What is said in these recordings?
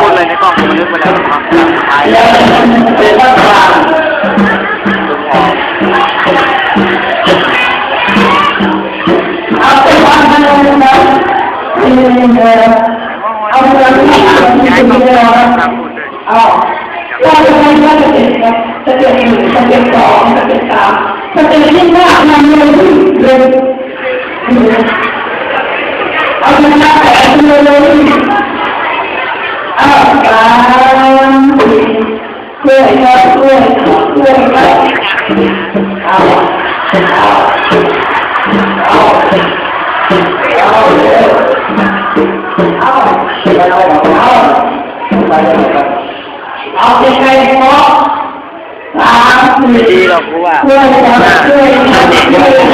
พูดเลยในกล้องผมนึกไปแล้วความตายแล้วเป็นภาคกางเอาไปวางกันเลยนะนี่เออเอาเงินที่ทำย้ายที่กล้องนี่เลยคนะเลยเอาถ้าจะให้ถ้าจะเป็นครับจะเป็นหนึ่งจะเป็นสองจะเป็นสามจะเป็นที่ห้านำเลยเลยเอาเงินมาแผงเลยเลย อาสามสี่กล้วยครับกล้วยครับกล้วยครับเอาเอาเอาเอาเอาเลยเอาเอาเอาไปเลยครับเอาไปใครเพราะสามสี่ไม่ดีหรอกกูว่าช่วยกันช่วยกันช่วยนมั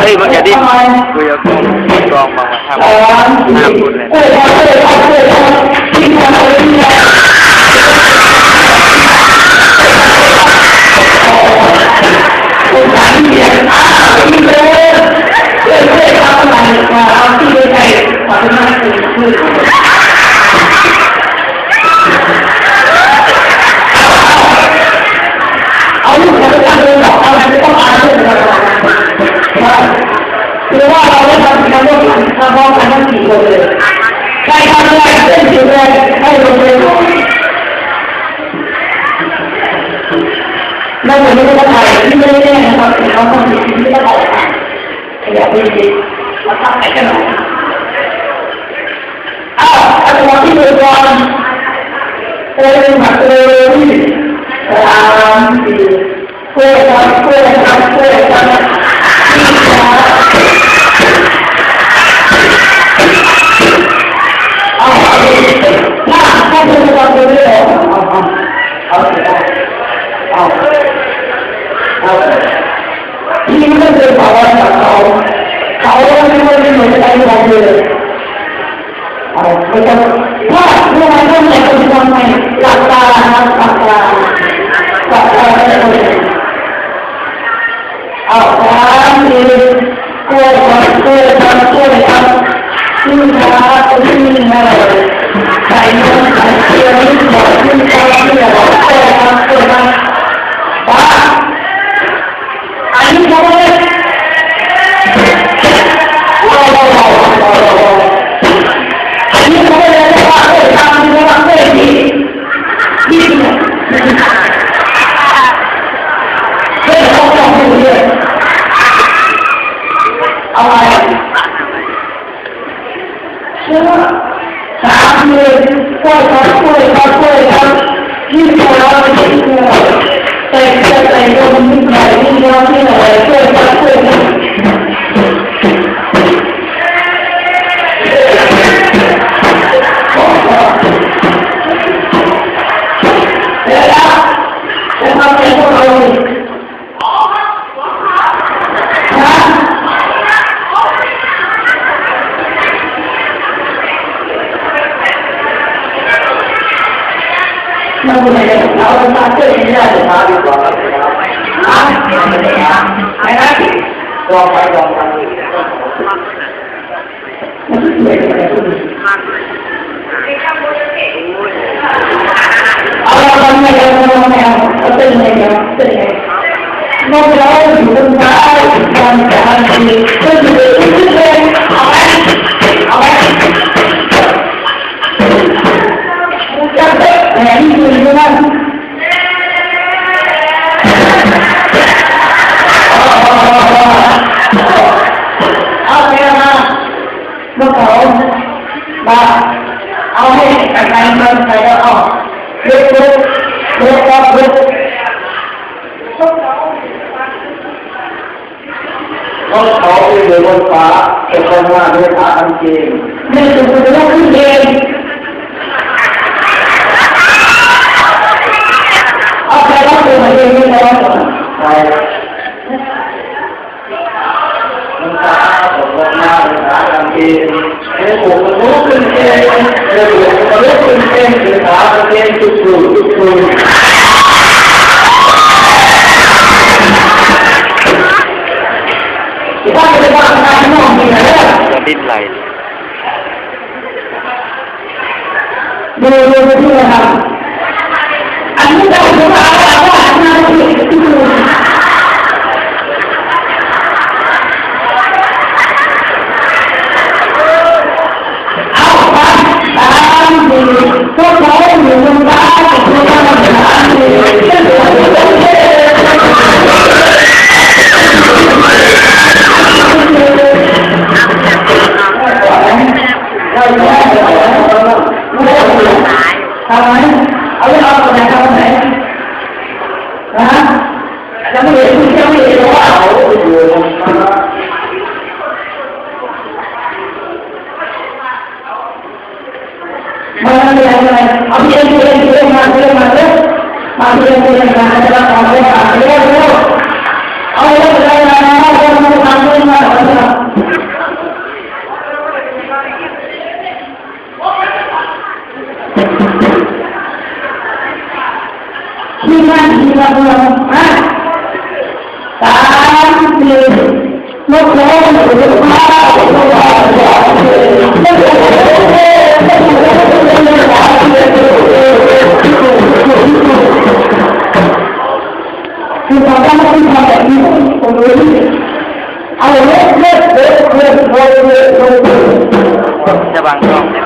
เฮ้ยมันจะดิ้นคุยกับกล้องกล้องมาทำสามสี่ห้ามพูดเลยเอ้ยเอ้ยเอ้ยเอ้ยที่ทำอะไรเนี่ย ได้ทำกันร่วมกันทำพร้อมกันทั้งสี่คนเลยใครทำอะไรเส้นสีแดงให้ลงเลยนั่นเหมือนไม่ได้ถ่ายที่ไม่ได้แน่นะครับแต่เขาต้องมีที่ไม่ได้ถ่ายอย่าไปดีมาทำไหนกันหน่อยอ้าวอันวันที่เดือนก่อนโอ้ยหักเลยสามสี่ช่วยกันช่วยกันช่วยกันที่สา เอาไว้เชื่อสามเลยช่วยเขาช่วยเขาช่ว มันเป็นอะไรเรามาเจอที่นี่จะมาดีกว่าอะไม่ได้ลองไปลองไปมันสวยจังเลยเอาเราทำไงเราทำไงเราเป็นยังไงเราเป็นยังไงนอกจากเราอยู่ตรงนั้นการการที่ก็คือ เพราะเขาเป็นเรือนฟ้าแต่คนมาเรือขาทำเกมนี่คือคุณจะต้องขึ้นเองเอาใครรับตัวมาเองนี่นรับใช่มันตาตกลงมาเรือขาทำเกมเรือผมมันลุกขึ้นเองเรือผมมันลุกขึ้นเองเรือขาทำเกมจุดๆจุดๆ หน้าที่ที่ดูเอา กจะบังกล้อง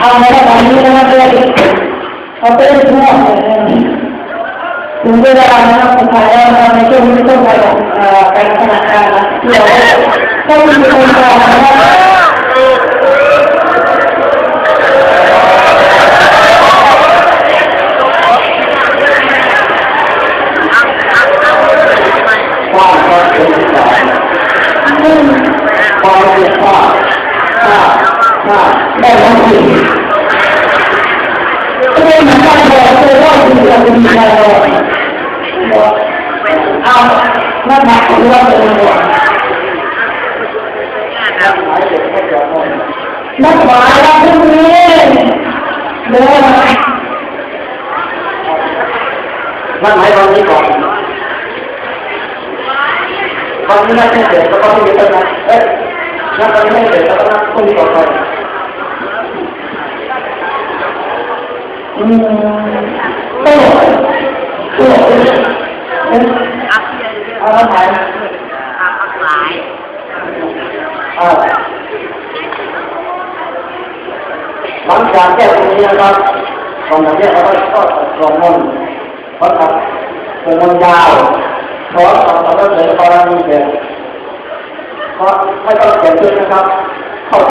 เอาแล้วตอนนี้นะครับเลยเอาไปทั่วถึงเวลานะครับสุดท้ายแล้วในช่วงนี้ต้องไปการธนาคารนะเดี๋ยวต้องมีคนรอนะค เอาหน้าผากของเราเป็นหัวหมายเด็กไม่จะมองนักหมายเราพรุ่งนี้เดินมานั่นหมายวันนี้ก่อนวันนี้น่าจะเด็กก็ต้องมีกันนะเอ๊ะนั่นตอนนี้ไม่เด็กก็ต้องต้องมีต่อไปอืมโอ้โอ้เอาละถ่ายอ่าหลังจากแก้ตรงนี้นะครับตอนนี้เราก็ลงมันเพราะครับลงมันยาวเพราะเราต้องเสียกรณีเด็กเพราะไม่ต้องเสียด้วยนะครับ